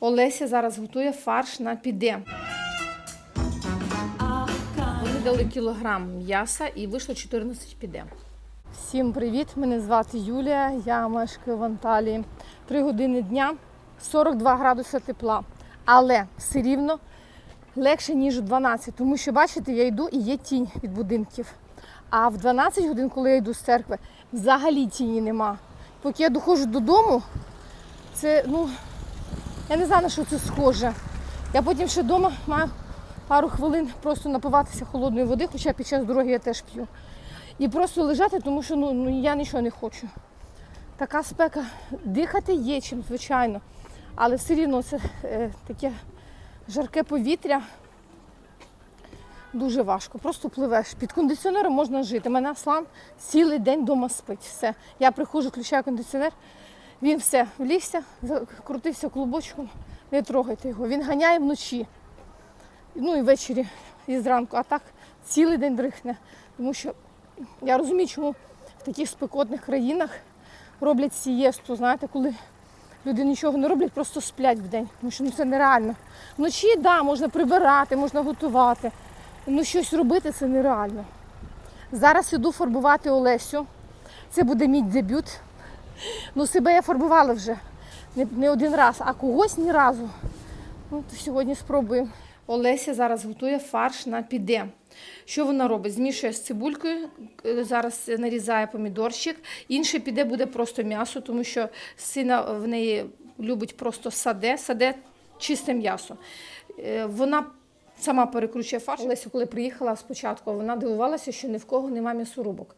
Олеся зараз готує фарш на піде. Вони дали кілограм м'яса і вийшло 14 піде. Всім привіт! Мене звати Юлія. Я мешкаю в Анталії. Три години дня, 42 градуси тепла. Але все рівно легше, ніж у 12, тому що, бачите, я йду і є тінь від будинків. А в 12 годин, коли я йду з церкви, взагалі тіні нема. Поки я доходжу додому, це, ну, я не знаю, на що це схоже. Я потім ще вдома маю пару хвилин просто напиватися холодної води, хоча під час дороги я теж п'ю. І просто лежати, тому що ну, ну, я нічого не хочу. Така спека. Дихати є чим, звичайно. Але все рівно це е, таке жарке повітря. Дуже важко, просто пливеш. Під кондиціонером можна жити. Мене Аслан цілий день вдома спить. Все. Я приходжу, включаю кондиціонер, він все влігся, крутився клубочком, не трогайте його. Він ганяє вночі. Ну і ввечері, і зранку. А так цілий день дрихне. Тому що я розумію, чому в таких спекотних країнах роблять сієсту, знаєте, коли люди нічого не роблять, просто сплять в день. Тому що ну, це нереально. Вночі, так, да, можна прибирати, можна готувати. Ну щось робити це нереально. Зараз іду фарбувати Олесю. Це буде мій дебют. Ну, себе я фарбувала вже не, не один раз, а когось ні разу. Ну, то сьогодні спробую. Олеся зараз готує фарш на піде. Що вона робить? Змішує з цибулькою, е, зараз нарізає помідорчик. Інше піде буде просто м'ясо, тому що сина в неї любить просто саде, саде чисте м'ясо. Е, Вона сама перекручує фарш. Олеся, коли приїхала спочатку, вона дивувалася, що ні в кого немає м'ясорубок.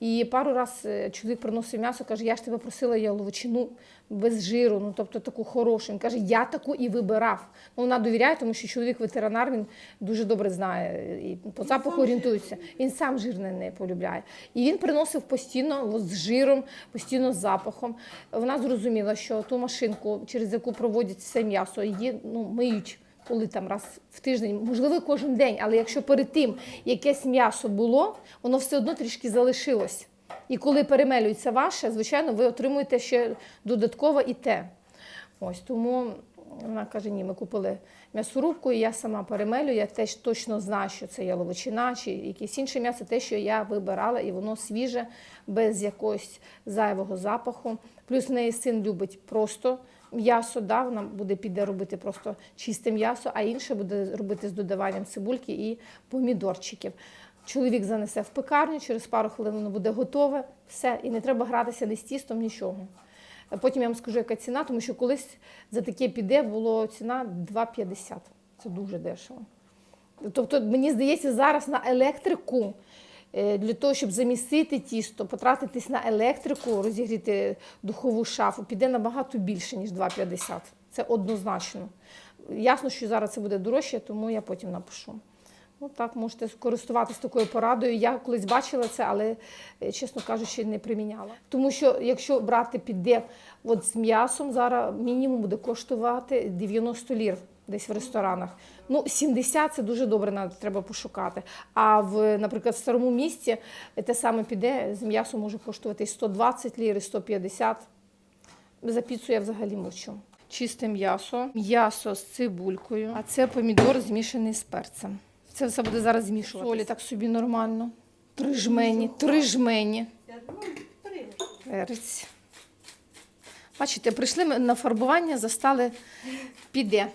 І пару раз е, чоловік приносив м'ясо, каже, я ж тебе просила яловичину без жиру, ну тобто таку хорошу. Він каже, я таку і вибирав. Ну, вона довіряє, тому що чоловік ветеринар, він дуже добре знає і по запаху орієнтується. Він сам жирне не полюбляє. І він приносив постійно з жиром, постійно з запахом. Вона зрозуміла, що ту машинку, через яку проводять все м'ясо, її ну, миють коли там раз в тиждень, можливо, кожен день, але якщо перед тим якесь м'ясо було, воно все одно трішки залишилось. І коли перемелюється ваше, звичайно, ви отримуєте ще додатково і те. Ось тому вона каже: ні, ми купили м'ясорубку, і я сама перемелю. Я теж точно знаю, що це яловичина чи якесь інше м'ясо, те, що я вибирала, і воно свіже, без якогось зайвого запаху. Плюс в неї син любить просто м'ясо, да, вона буде піде робити просто чисте м'ясо, а інше буде робити з додаванням цибульки і помідорчиків. Чоловік занесе в пекарню, через пару хвилин воно буде готове, все, і не треба гратися ні з тістом, нічого. Потім я вам скажу, яка ціна, тому що колись за таке піде було ціна 2,50. Це дуже дешево. Тобто, мені здається, зараз на електрику, для того, щоб замістити тісто, потратитись на електрику, розігріти духову шафу, піде набагато більше, ніж 2,50. Це однозначно. Ясно, що зараз це буде дорожче, тому я потім напишу. Ну так, можете користуватися такою порадою. Я колись бачила це, але, е, чесно кажучи, не приміняла. Тому що якщо брати піде от з м'ясом, зараз мінімум буде коштувати 90 лір десь в ресторанах. Ну, 70 це дуже добре, треба пошукати. А в, наприклад, в старому місті те саме піде з м'ясом може коштувати 120 лір, і 150. За піцу я взагалі мовчу. Чисте м'ясо, м'ясо з цибулькою, а це помідор змішаний з перцем. Це все буде зараз змішувати. Солі так собі нормально. Три жмені, три жмені. Перець. Бачите, прийшли ми на фарбування, застали піде.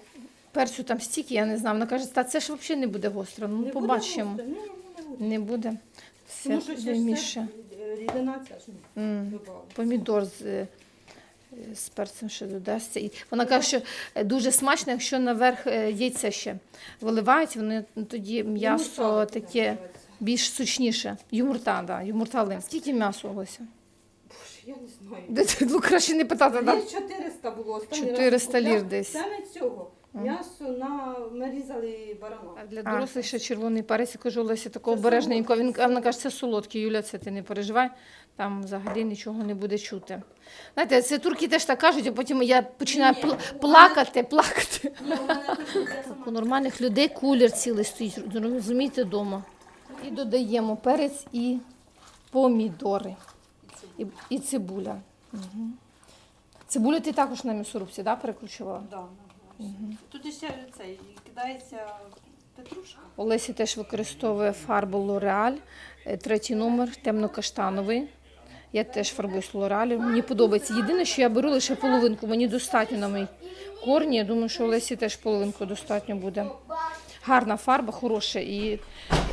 Перцю там стільки, я не знаю. Вона каже, та це ж взагалі не буде гостро. Ну, побачимо. Не буде ні, ні, не буде. Не буде. Все Тому що ще ж це рідина ця ж М. добавила. Помідор з, е, з перцем ще додасться. І вона каже, що е, дуже смачно, якщо наверх е, яйця ще виливають, вони тоді м'ясо Юмурта таке називається. більш сочніше. Юмурта, да, юмурталин. Скільки м'ясо Олеся? Боже, я не знаю. Де ти- Ну, краще не питати? Десь 400 було. останній раз 400 лір десь. Це не цього. М'ясо на... нарізали барана. А для дорослих ще червоний перець, я кажу, Олеся, такого Це обережненько. Він, солодкий, а вона каже, це солодкий, Юля, це ти не переживай, там взагалі нічого не буде чути. Знаєте, це турки теж так кажуть, а потім я починаю Ні, пл- у плакати, плакати. Ні, у мене сама. У нормальних людей кулер цілий стоїть, розумієте, вдома. І додаємо перець і помідори. І, і цибуля. Угу. Цибулю ти також на м'ясорубці, да, перекручувала? Да, ага. Тут ще цей кидається петрушка. Олеся теж використовує фарбу L'Oreal, е, третій номер, темно-каштановий. Я теж фарбуюсь L'Oreal. Мені подобається. Єдине, що я беру лише половинку, мені достатньо на мій корні. Я думаю, що Олесі теж половинку достатньо буде. Гарна фарба, хороша, і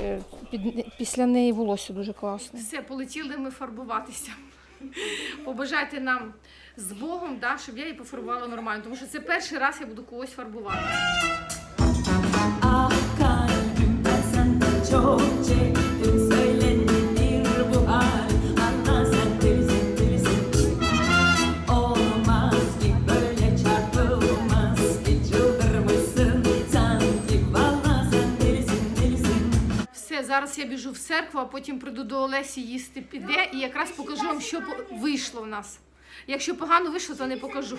е, під, після неї волосся дуже класне. Все, полетіли ми фарбуватися. Побажайте нам з Богом, да, щоб я її пофарбувала нормально, тому що це перший раз я буду когось фарбувати. Зараз я біжу в церкву, а потім прийду до Олесі їсти піде і якраз покажу вам, що вийшло в нас. Якщо погано вийшло, то не покажу.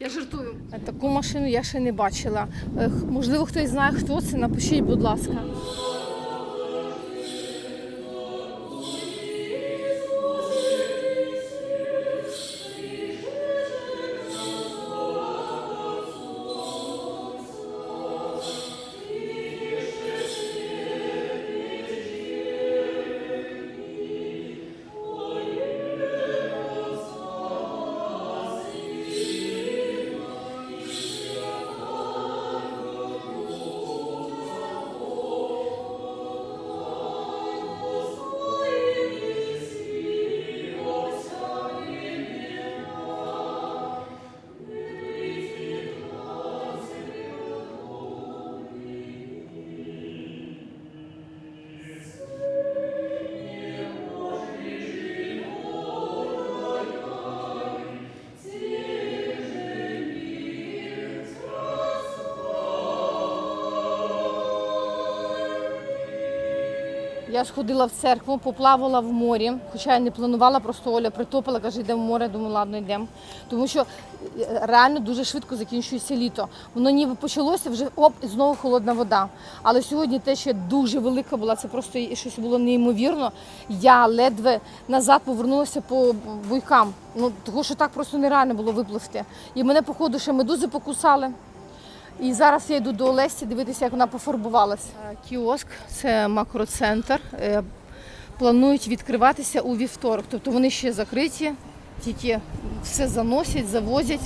Я жартую. Таку машину я ще не бачила. Е, Можливо, хтось знає, хто це. Напишіть, будь ласка. Я сходила в церкву, поплавала в морі, хоча я не планувала, просто Оля притопила, каже, йдемо в море, думаю, ладно, йдемо. Тому що е, реально дуже швидко закінчується літо. Воно ніби почалося вже оп, і знову холодна вода. Але сьогодні течія дуже велика була, це просто щось було неймовірно. Я ледве назад повернулася по буйкам. Ну, того, що так просто нереально було випливти. І мене, походу, ще медузи покусали. І зараз я йду до Олесі дивитися, як вона пофарбувалася. Е, Кіоск це макроцентр. Е, Планують відкриватися у вівторок. Тобто вони ще закриті, тільки все заносять, завозять.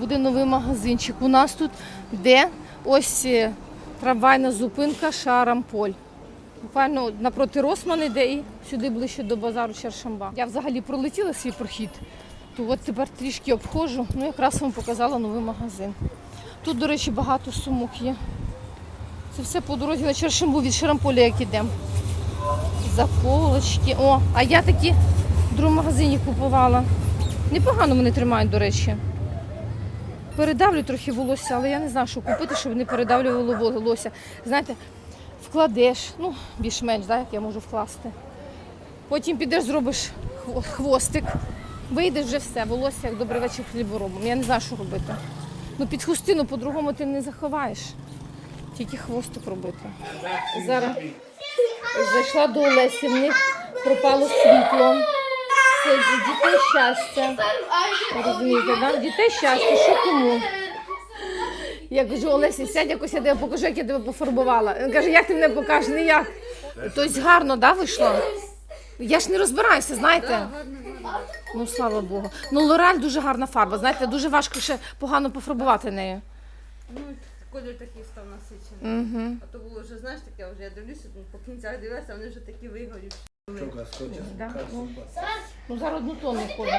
Буде новий магазинчик. У нас тут де ось е, трамвайна зупинка Шарамполь. Буквально напроти Росман іде і сюди ближче до базару Чершамба. Я взагалі пролетіла свій прохід, то от тепер трішки обходжу. Ну якраз вам показала новий магазин. Тут, до речі, багато сумок є. Це все по дорозі на Чершимбу від Шарамполя, як ідемо. Заколочки. О, а я такі в другому магазині купувала. Непогано вони тримають, до речі. Передавлю трохи волосся, але я не знаю, що купити, щоб не передавлювало волосся. Знаєте, вкладеш, ну, більш-менш, як я можу вкласти. Потім підеш, зробиш хвостик, вийдеш вже все, волосся, як добрий вечір хліборобом. Я не знаю, що робити. Ну, під хустину по-другому ти не заховаєш. Тільки хвостик робити. Зараз зайшла до Олесі, в них пропало світло. Це дітей щастя. Розумієте, да? Дітей щастя, що кому? Я кажу, Олесі, сядь якось я тебе покажу, як я тебе пофарбувала. Він каже, як ти мене покажеш? Ніяк. Тобто гарно, да, вийшло? Я ж не розбираюся, знаєте. Ну, слава Богу. Ну, Лораль дуже гарна фарба. Знаєте, дуже важко ще погано пофарбувати нею. Ну, колір такий став насичений. Угу. А то було вже, знаєш, таке, вже я дивлюся, ну, по кінцях дивилася, вони вже такі вигорівші. Да? Ну, ну, зараз однотонний колір.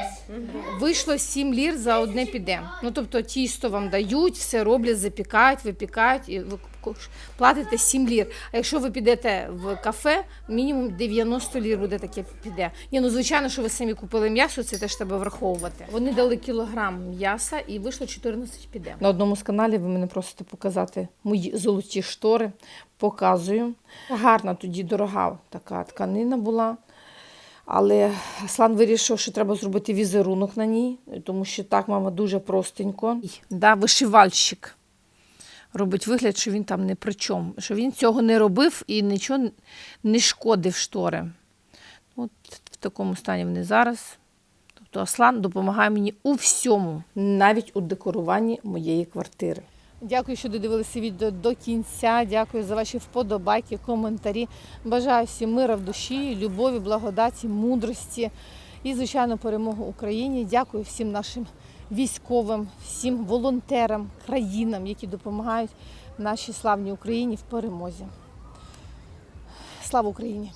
Вийшло 7 лір за одне піде. Ну, тобто тісто вам дають, все роблять, запікають, випікають, і ви платите 7 лір. А якщо ви підете в кафе, мінімум 90 лір буде таке піде. Ні, ну звичайно, що ви самі купили м'ясо, це теж треба враховувати. Вони дали кілограм м'яса і вийшло 14 піде. На одному з каналів ви мене просите показати мої золоті штори. Показую. Гарна тоді дорога така тканина була. Але Аслан вирішив, що треба зробити візерунок на ній, тому що так мама дуже простенько. Да, вишивальщик робить вигляд, що він там не при чому, що він цього не робив і нічого не шкодив штори. От в такому стані вони зараз. то Аслан допомагає мені у всьому, навіть у декоруванні моєї квартири. Дякую, що додивилися відео до кінця. Дякую за ваші вподобайки, коментарі. Бажаю всім мира в душі, любові, благодаті, мудрості і, звичайно, перемоги Україні. Дякую всім нашим військовим, всім волонтерам, країнам, які допомагають нашій славній Україні в перемозі. Слава Україні!